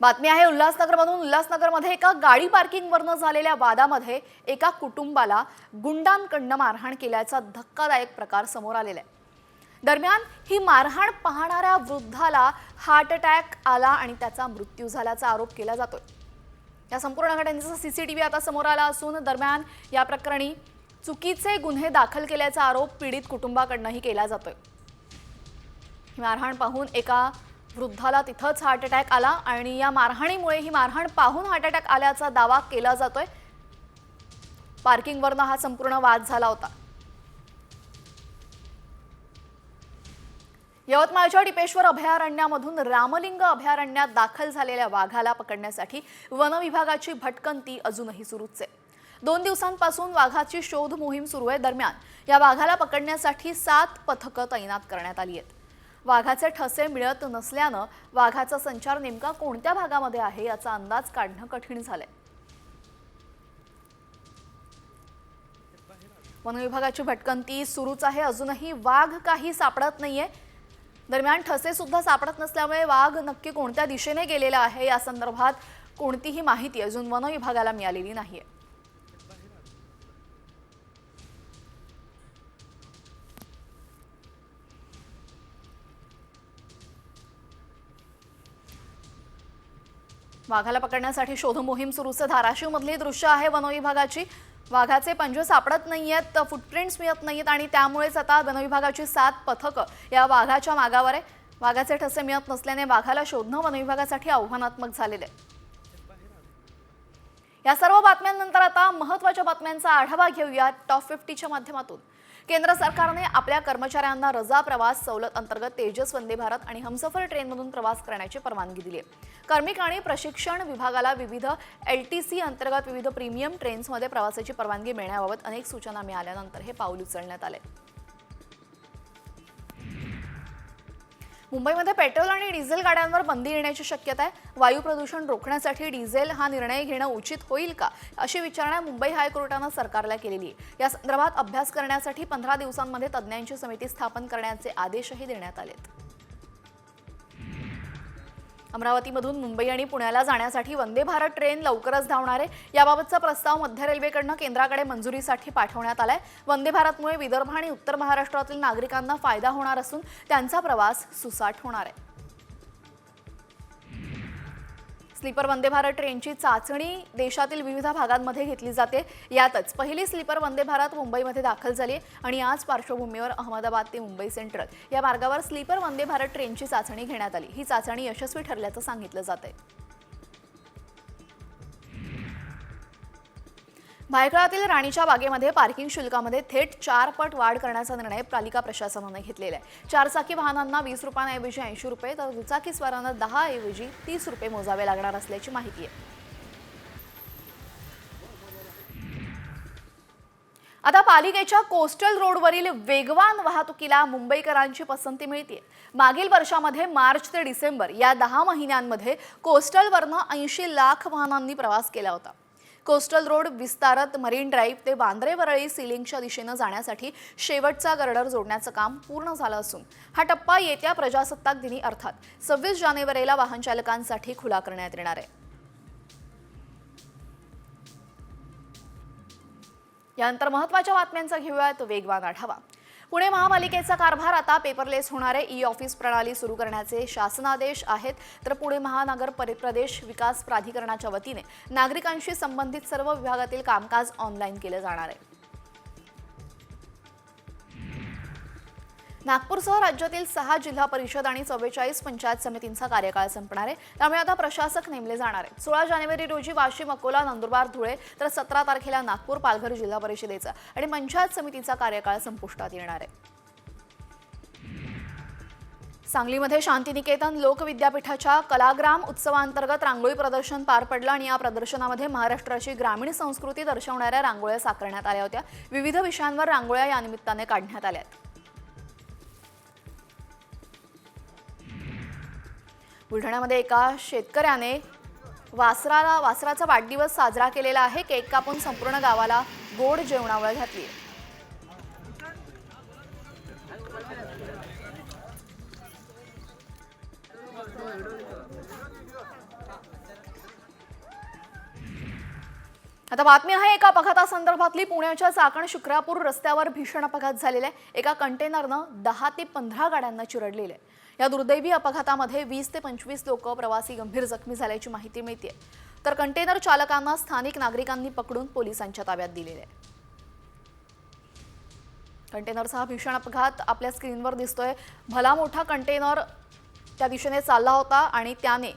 बातमी आहे उल्हासनगरमधून. उल्हासनगरमध्ये एका गाडी पार्किंगवरनं झालेल्या वादामध्ये एका कुटुंबाला गुंडांकडनं मारहाण केल्याचा धक्कादायक प्रकार समोर आलेला आहे. दरम्यान ही मारहाण पाहणाऱ्या वृद्धाला हार्ट अटॅक आला आणि त्याचा मृत्यू झाल्याचा आरोप केला जातोय. या संपूर्ण घटनेचा सीसीटीव्ही आता समोर आला असून दरम्यान या प्रकरणी चुकीचे गुन्हे दाखल केल्याचा आरोप पीडित कुटुंबाकडनंही केला जातोय. ही मारहाण पाहून एका वृद्धाला तिथंच हार्ट अटॅक आला आणि या मारहाणीमुळे ही मारहाण पाहून हार्ट अटॅक आल्याचा दावा केला जातोय. पार्किंगवरनं हा संपूर्ण वाद झाला होता. यवतमाळच्या टिपेश्वर अभयारण्यामधून रामलिंग अभयारण्यात दाखल झालेल्या वाघाला पकडण्यासाठी वनविभागाची भटकंती अजूनही सुरूच आहे. दोन दिवसांपासून वाघाची शोध मोहीम सुरू आहे. दरम्यान या वाघाला पकडण्यासाठी सात पथकं तैनात करण्यात आली आहेत. वाघाचे ठसे मिळत नसल्यानं वाघाचा संचार नेमका कोणत्या भागामध्ये आहे याचा अंदाज काढणं कठीण झालंय. वनविभागाची भटकंती सुरूच आहे. अजूनही वाघ काही सापडत नाहीये. दरम्यान ठसे सुद्धा सापडत नसल्यामुळे वाघ नक्की कोणत्या दिशेने गेलेला आहे या संदर्भात कोणतीही माहिती अजून वनविभागाला मिळालेली नाहीये. वाघाला पकडण्यासाठी शोध मोहीम सुरूच धाराशिवमधली दृश्य आहे वन विभागाची वाघाचे पंजे सापडत नाहीयेत फुटप्रिंट्स मिळत नाहीत आणि त्यामुळेच आता वनविभागाची सात पथकं या वाघाच्या मागावर आहे. वाघाचे ठसे मिळत नसल्याने वाघाला शोधणं वनविभागासाठी आव्हानात्मक झालेलं आहे. या सर्व बातम्यांनंतर आता महत्त्वाच्या बातम्यांचा आढावा घेऊया टॉप फिफ्टीच्या माध्यमातून. केंद्र सरकारने आपल्या कर्मचाऱ्यांना रजा प्रवास सवलत अंतर्गत तेजस वंदे भारत आणि हमसफर ट्रेनमधून प्रवास करण्याची परवानगी दिली आहे. कार्मिक आणि प्रशिक्षण विभागाला विविध एल टी सी अंतर्गत विविध प्रीमियम ट्रेन्समध्ये प्रवासाची परवानगी मिळण्याबाबत अनेक सूचना मिळाल्यानंतर हे पाऊल उचलण्यात आले मुंबईमध्ये पेट्रोल आणि डिझेल गाड्यांवर बंदी येण्याची शक्यता आहे. वायू प्रदूषण रोखण्यासाठी डिझेल हा निर्णय घेणं उचित होईल का? अशी विचारणा मुंबई हायकोर्टानं सरकारला केलेली आहे. या संदर्भात अभ्यास करण्यासाठी पंधरा दिवसांमध्ये तज्ज्ञांची समिती स्थापन करण्याचे आदेशही देण्यात आलेत. अमरावतीमधून मुंबई आणि पुण्याला जाण्यासाठी वंदे भारत ट्रेन लवकरच धावणार आहे. याबाबतचा प्रस्ताव मध्य रेल्वेकडनं केंद्राकडे मंजुरीसाठी पाठवण्यात आलाय. वंदे भारतमुळे विदर्भ आणि उत्तर महाराष्ट्रातील नागरिकांना फायदा होणार असून त्यांचा प्रवास सुसाट होणार आहे. स्लीपर वंदे भारत ट्रेनची चाचणी देशातील विविध भागांमध्ये घेतली जाते. यातच पहिली स्लीपर वंदे भारत मुंबईमध्ये दाखल झाली आणि आज पार्श्वभूमीवर अहमदाबाद ते मुंबई सेंट्रल या मार्गावर स्लीपर वंदे भारत ट्रेनची चाचणी घेण्यात आली. ही चाचणी यशस्वी ठरल्याचं सांगितलं जात आहे भायखळातील राणीच्या बागेमध्ये पार्किंग शुल्कामध्ये थेट चार पट वाढ करण्याचा निर्णय पालिका प्रशासनाने घेतलेला आहे. चारचाकी वाहनांना वीस रुपयांऐवजी ऐंशी रुपये तर दुचाकीस्वारांना दहा ऐवजी तीस रुपये मोजावे लागणार असल्याची माहिती आहे. आता पालिकेच्या कोस्टल रोडवरील वेगवान वाहतुकीला मुंबईकरांची पसंती मिळते मागील वर्षामध्ये मार्च ते डिसेंबर या दहा महिन्यांमध्ये कोस्टलवरनं ऐंशी लाख वाहनांनी प्रवास केला होता. कोस्टल रोड विस्तारत मरीन ड्राईव्ह ते वांद्रे वरळी सिलिंगच्या दिशेनं जाण्यासाठी शेवटचा गर्डर जोडण्याचं काम पूर्ण झालं असून हा टप्पा येत्या प्रजासत्ताक दिनी अर्थात सव्वीस जानेवारीला वाहन चालकांसाठी खुला करण्यात येणार आहे. यानंतर महत्त्वाच्या बातम्यांचा घेऊयात वेगवान आढावा. पुणे महापालिकेचा कारभार आता पेपरलेस होणारे ई ऑफिस प्रणाली सुरू करण्याचे शासनादेश आहेत. तर पुणे महानगर परिप्रदेश विकास प्राधिकरणाच्या वतीने नागरिकांशी संबंधित सर्व विभागातील कामकाज ऑनलाईन केलं जाणार आहे. नागपूरसह राज्यातील सहा जिल्हा परिषद आणि चव्वेचाळीस पंचायत समितींचा कार्यकाळ संपणार आहे. त्यामुळे आता प्रशासक नेमले जाणार आहेत. सोळा जानेवारी रोजी वाशिम अकोला नंदुरबार धुळे तर सतरा तारखेला नागपूर पालघर जिल्हा परिषदेचा आणि पंचायत समितीचा कार्यकाळ संपुष्टात येणार आहे. सांगलीमध्ये शांतिनिकेतन लोक विद्यापीठाच्या कलाग्राम उत्सवांतर्गत रांगोळी प्रदर्शन पार पडलं आणि या प्रदर्शनामध्ये महाराष्ट्राची ग्रामीण संस्कृती दर्शवणाऱ्या रांगोळ्या साकारण्यात आल्या होत्या. विविध विषयांवर रांगोळ्या या निमित्ताने काढण्यात आल्या आहेत. बुलढाण्यामध्ये एका शेतकऱ्याने वासराला वासराचा वाढदिवस साजरा केलेला आहे. केक कापून संपूर्ण गावाला गोड जेवणावळ घातली. आता बातमी आहे एका अपघातासंदर्भातली पुण्याच्या चाकण शुक्रापूर रस्त्यावर भीषण अपघात झालेला आहे. एका कंटेनरनं दहा ते पंधरा गाड्यांना चिरडलेलं आहे. या दुर्दैवी अपघातामध्ये वीस ते पंचवीस लोक प्रवासी गंभीर जखमी झाल्याची माहिती मिळते तर कंटेनर चालकांना स्थानिक नागरिकांनी पकडून पोलिसांच्या ताब्यात दिलेले आहे. कंटेनरचा हा भीषण अपघात आपल्या स्क्रीनवर दिसतोय. भला मोठा कंटेनर त्या दिशेने चालला होता आणि त्याने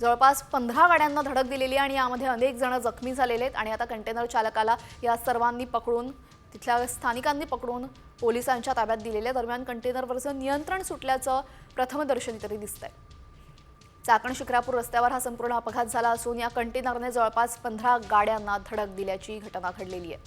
जवळपास पंधरा गाड्यांना धडक दिलेली आणि यामध्ये अनेक जण जखमी झालेले आहेत आणि आता कंटेनर चालकाला या सर्वांनी पकडून तिथल्या स्थानिकांनी पकडून पोलिसांच्या ताब्यात दिलेल्या दरम्यान कंटेनरवरचं नियंत्रण सुटल्याचं प्रथमदर्शनी तरी दिसतंय. चाकण शिक्रापूर रस्त्यावर हा संपूर्ण अपघात झाला असून या कंटेनरने जवळपास पंधरा गाड्यांना धडक दिल्याची घटना घडलेली आहे.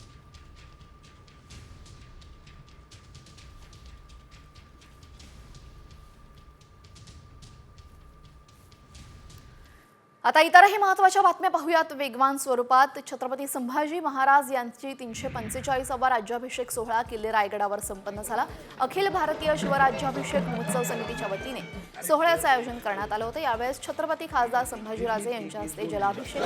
आता इतरही महत्त्वाच्या बातम्या पाहूयात. वेगवान स्वरूपात छत्रपती संभाजी महाराज यांची तीनशे पंचेचाळीसावा राज्याभिषेक सोहळा किल्ले रायगडावर संपन्न झाला. अखिल भारतीय शिवराज्याभिषेक महोत्सव समितीच्या वतीने सोहळ्याचं आयोजन करण्यात आलं होतं. यावेळेस छत्रपती खासदार संभाजीराजे यांच्या हस्ते जलाभिषेक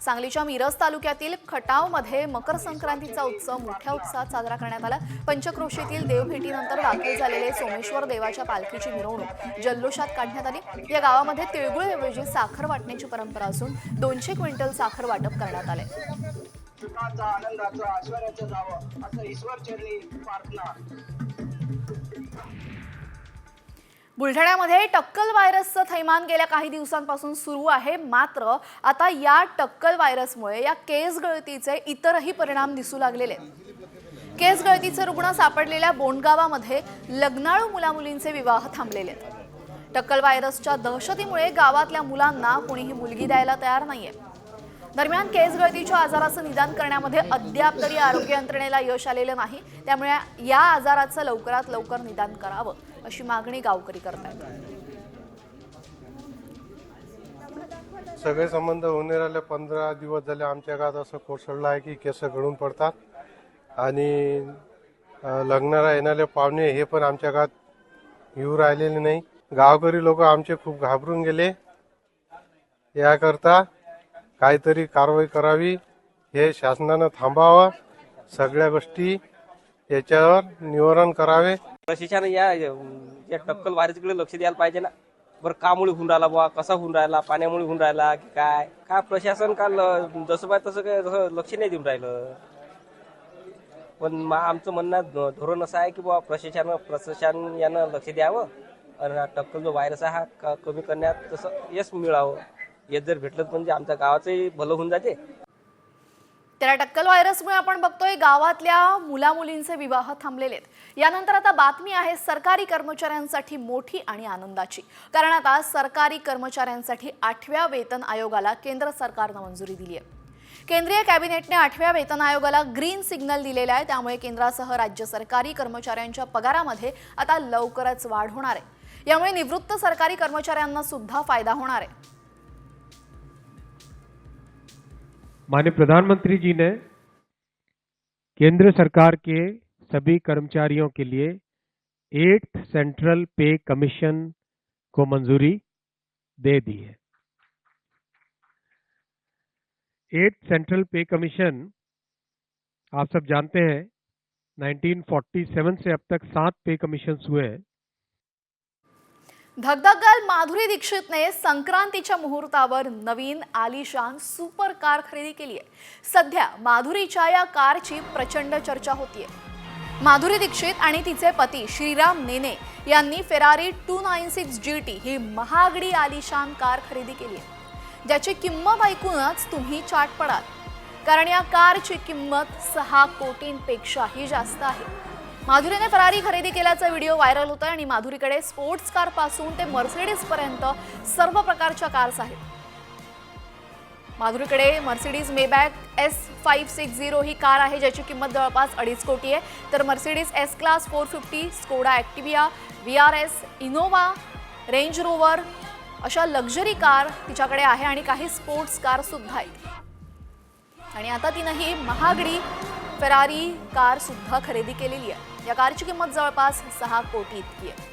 सांगलीच्या मिरज तालुक्यातील खटावमध्ये मकर संक्रांतीचा उत्सव मोठ्या उत्साहात साजरा करण्यात आला. पंचक्रोशीतील देवभेटीनंतर दाखल झालेले सोमेश्वर देवाच्या पालखीची मिरवणूक जल्लोषात काढण्यात आली. या गावामध्ये तिळगुळऐवजी साखर वाटण्याची परंपरा असून दोनशे क्विंटल साखर वाटप करण्यात आले. सुखाचा आनंदाचा ऐश्वर्याचं जावं असं ईश्वर चरणी प्रार्थना. बुलढाण्यामध्ये टक्कल व्हायरसचं थैमान गेल्या काही दिवसांपासून सुरू आहे. मात्र आता या टक्कल व्हायरसमुळे या केस गळतीचे इतरही परिणाम दिसू लागलेले आहेत. केस गळतीचे रुग्ण सापडलेल्या बोंडगावामध्ये लग्नाळू मुलामुलींचे विवाह थांबलेले आहेत. टक्कल व्हायरसच्या दहशतीमुळे गावातल्या मुलांना कोणीही मुलगी द्यायला तयार नाहीये. दरम्यान केस गळतीच्या आजाराचं निदान करण्यामध्ये अद्याप तरी आरोग्य यंत्रणेला यश आलेलं नाही. त्यामुळे या आजाराचं लवकरात लवकर निदान करावं. अशी मागणी गावकरी करतात सगळे संबंध होऊन राहिले पंधरा दिवस झाले आमच्या गावात असं कोसळलं आहे की केस गळून पडतात. आणि लग्नाला येणारे पाहुणे हे पण आमच्या गावात येऊ राहिलेले नाही. गावकरी लोक आमचे खूप घाबरून गेले. याकरता काहीतरी कारवाई करावी हे शासनानं थांबावं. सगळ्या गोष्टी याच्यावर निवारण करावे. प्रशासन या या टक्कल वारीकडे लक्ष द्यायला पाहिजे ना. बरं कामुळे होऊन राहिला बुवा कसा होऊन राहिला पाण्यामुळे होऊन राहिला की काय? काय प्रशासन का ल- जसं पाहिजे तसं काय जसं लक्ष नाही देऊन राहिलं? पण मा आमचं म्हणणं धोरण असं आहे की बुवा प्रशासन प्रशासन यानं लक्ष द्यावं. आणि हा टक्कल जो व्हायरस आहे हा क- कमी करण्यात तसं यश मिळावं. यश जर भेटलं तर म्हणजे आमच्या गावाचंही भलं होऊन जाते. त्याला टक्कल व्हायरसमुळे आपण बघतोय गावातल्या मुलामुलींचे विवाह थांबलेले आहेत. यानंतर आता बातमी आहे सरकारी कर्मचाऱ्यांसाठी मोठी आणि आनंदाची. कारण आता सरकारी कर्मचाऱ्यांसाठी आठव्या वेतन आयोगाला केंद्र सरकारनं मंजुरी दिली आहे. केंद्रीय कॅबिनेटने आठव्या वेतन आयोगाला ग्रीन सिग्नल दिलेला आहे. त्यामुळे केंद्रासह राज्य सरकारी कर्मचाऱ्यांच्या पगारामध्ये आता लवकरच वाढ होणार आहे. यामुळे निवृत्त सरकारी कर्मचाऱ्यांना सुद्धा फायदा होणार आहे. माननीय प्रधानमंत्री जी ने केंद्र सरकार के सभी कर्मचारियों के लिए एट्थ सेंट्रल पे कमीशन को मंजूरी दे दी है। एट्थ सेंट्रल पे कमीशन, आप सब जानते हैं 1947 से अब तक सात पे कमीशन हुए हैं। धगधगल माधुरी दीक्षितने संक्रांतीच्या मुहूर्तावर नवीन आलिशान सुपर कार खरेदी केली आहे. सध्या माधुरीच्या या कारची प्रचंड चर्चा होतीये. माधुरी दीक्षित आणि तिचे पती श्रीराम नेने यांनी Ferrari two nine six G T ही महागडी आलिशान कार खरेदी केली आहे. ज्याची किंमत ऐकूनच तुम्ही चाट पडाल. कारण या कारची किंमत सहा कोटींपेक्षाही जास्त आहे. माधुरीने फरारी खरेदी केल्याचा व्हिडिओ व्हायरल होता आणि माधुरीकडे स्पोर्ट्स कारपासून ते मर्सिडीज पर्यंत सर्व प्रकारच्या कार्स आहेत. माधुरीकडे Mercedes Maybach S five six zero ही कार आहे ज्याची किंमत जवळपास अडीच कोटी आहे. तर Mercedes S class four fifty Skoda Octavia V R S Innova Range Rover अशा लक्झरी कार तिच्याकडे आहे आणि काही स्पोर्ट्स कार सुद्धा आहेत. आणि आता तिनं ही महागडी फेरारी कार सुद्धा खरेदी केलेली आहे. या कारची किंमत जवळपास सहा कोटी इतकी आहे.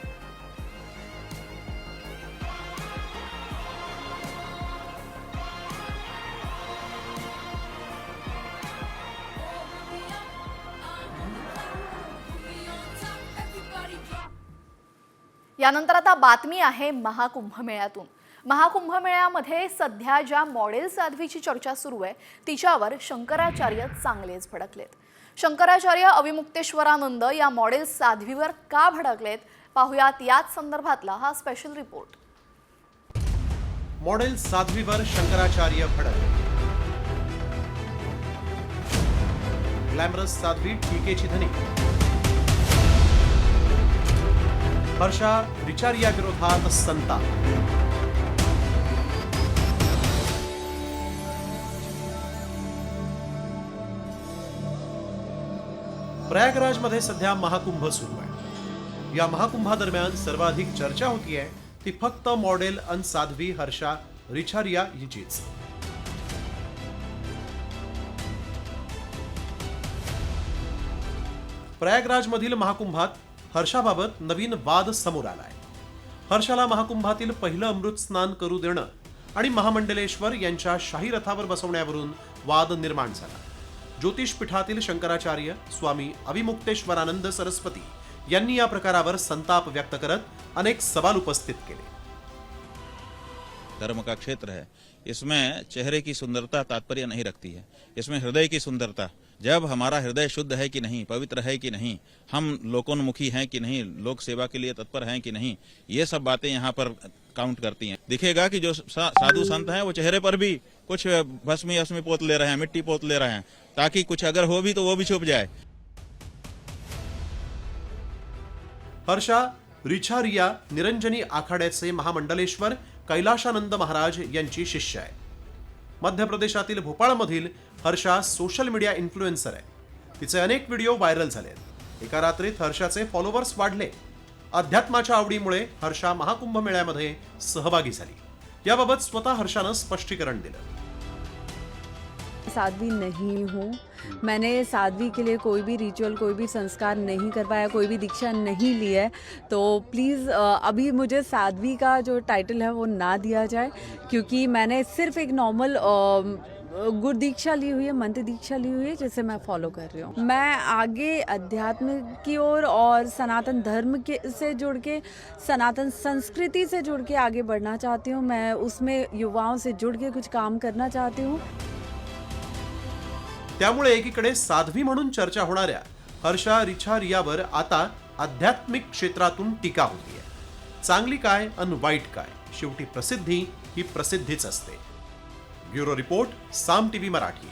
यानंतर आता बातमी आहे महाकुंभमेळ्यातून. महाकुंभमेळ्यामध्ये सध्या ज्या मॉडेल साध्वीची चर्चा सुरू आहे तिच्यावर शंकराचार्य चांगलेच भडकलेत. शंकराचार्य अविमुक्तेश्वरानंद या मॉडेल साध्वीवर का भडकलेत? पाहुयात याच संदर्भातला हा स्पेशल रिपोर्ट मॉडेल साध्वीवर शंकराचार्य भडक ग्लॅमरस साध्वी टीकेची धनी. हर्षा रिचारिया विरोधात संताप. प्रयागराजमध्ये सध्या महाकुंभ सुरू आहे. या महाकुंभादरम्यान सर्वाधिक चर्चा होतीये ती फक्त मॉडेल अन साध्वी हर्षा रिचारिया हिचीच. प्रयागराजमधील महाकुंभात हर्षाबाबत नवीन वाद समोर आलाय. हर्षाला महाकुंभातील पहिलं अमृत स्नान करू देणं आणि महामंडलेश्वर यांच्या शाही रथावर बसवण्यावरून वाद निर्माण झाला. ज्योतिष पीठातील शंकराचार्य स्वामी अविमुक्तेश्वरानंद सरस्वती यांनी या प्रकारावर संताप व्यक्त करत अनेक सवाल उपस्थित केले. धर्म का क्षेत्र है? इसमें चेहरे की सुंदरता तात्पर्य नहीं रखती है। इसमें हृदय की सुंदरता जब हमारा हृदय शुद्ध है कि नहीं पवित्र है कि नहीं हम लोकोन्मुखी हैं कि नहीं लोक सेवा के लिए तत्पर हैं कि नहीं ये सब बातें यहाँ पर काउंट करती हैं। दिखेगा कि जो सा, साधु संत हैं वो चेहरे पर भी कुछ भस्मी भस्मी पोत ले रहे हैं मिट्टी पोत ले रहे हैं ताकि कुछ अगर हो भी तो वो भी छुप जाए। हर्षा रिछारिया निरंजनी आखाड्याचे महामंडलेश्वर कैलाशानंद महाराज यांची शिष्य आहे. मध्य प्रदेशातील भोपाळमधील हर्षा सोशल मीडिया इन्फ्लुएन्सर आहे. तिचे अनेक व्हिडिओ व्हायरल झाले आहेत. एका रात्रीत हर्षाचे फॉलोअर्स वाढले. अध्यात्माच्या आवडीमुळे हर्षा महाकुंभ मेळ्यामध्ये सहभागी झाली. याबाबत स्वतः हर्षानं स्पष्टीकरण दिलं. साध्वी नहीं हूँ। मैंने साध्वी के लिए कोई भी रिचुअल कोई भी संस्कार नहीं करवाया कोई भी दीक्षा नहीं ली है। तो प्लीज़ अभी मुझे साध्वी का जो टाइटल है वो ना दिया जाए क्योंकि मैंने सिर्फ़ एक नॉर्मल गुरु दीक्षा ली हुई है, मंत्र दीक्षा ली हुई है, जिसे मैं फॉलो कर रही हूँ। मैं आगे अध्यात्म की ओर और सनातन धर्म के से जुड़ के, सनातन संस्कृति से जुड़ के आगे बढ़ना चाहती हूँ। मैं उसमें युवाओं से जुड़ के कुछ काम करना चाहती हूँ। त्यामुळे एकीकडे साध्वी म्हणून चर्चा होणाऱ्या हर्षा रिछारियावर आता आध्यात्मिक क्षेत्रातून टीका होतीये. चांगली काय अन वाईट काय? शेवटी प्रसिद्धी ही प्रसिद्धीच असते. Bureau report Saam TV Marathi.